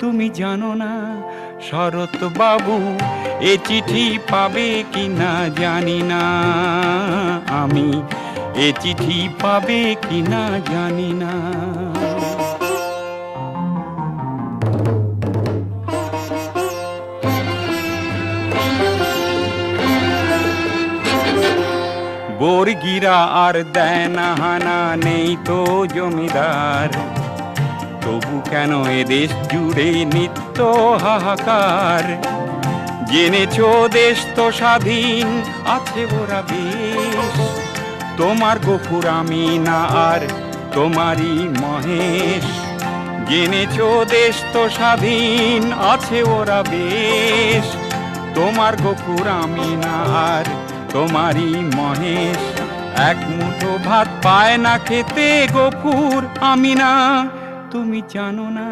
তুমি জানো না, শরৎ বাবু, এ চিঠি পাবে কি না জানি না। আমি এ চিঠি পাবে কি না জানি না। বর্গিরা আর দেয় না হানা নেই তো জমিদার। কেন এ দেশ জুড়ে নিত্য হাহাকার? জেনেছ দেশ তো স্বাধীন, আছে ওরা বেশ। তোমার গফুর আমি না আর তোমারই মহেশ। জেনেছ দেশ তো স্বাধীন, আছে ওরা বেশ। তোমার গফুর আমি না আর তোমারই মহেশ। এক মুঠো ভাত পায় না খেতে গফুর আমি না তুমি জানো না